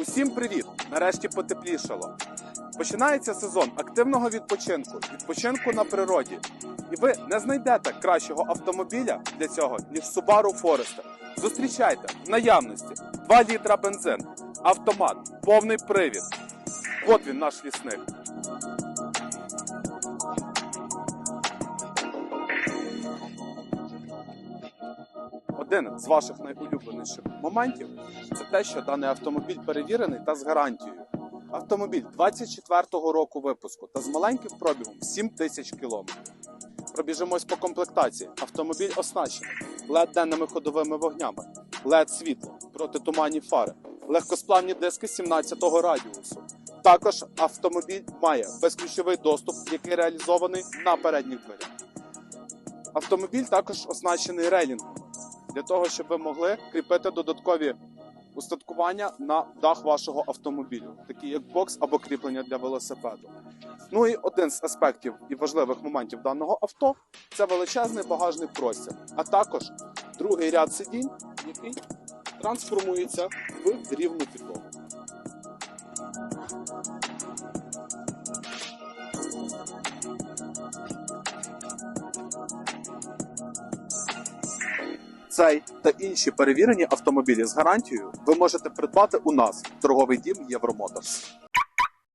Усім привіт! Нарешті потеплішало. Починається сезон активного відпочинку, відпочинку на природі. І ви не знайдете кращого автомобіля для цього, ніж Subaru Forester. Зустрічайте в наявності 2 літра бензин, автомат, повний привід. От він наш лісник. Один з ваших найулюбленіших моментів це те, що даний автомобіль перевірений та з гарантією. Автомобіль 24-го року випуску та з маленьким пробігом 7 тисяч кілометрів. Пробіжимось по комплектації. Автомобіль оснащений led денними ходовими вогнями, led світло, протитуманні фари, легкосплавні диски 17-го радіусу. Також автомобіль має безключовий доступ, який реалізований на передніх дверях. Автомобіль також оснащений рейлінгом для того, щоб ви могли кріпити додаткові устаткування на дах вашого автомобілю, такі як бокс або кріплення для велосипеду. Ну і один з аспектів і важливих моментів даного авто це величезний багажний простір, а також другий ряд сидінь, який трансформується в рівну підлогу. Цей та інші перевірені автомобілі з гарантією ви можете придбати у нас торговий дім Євромоторс.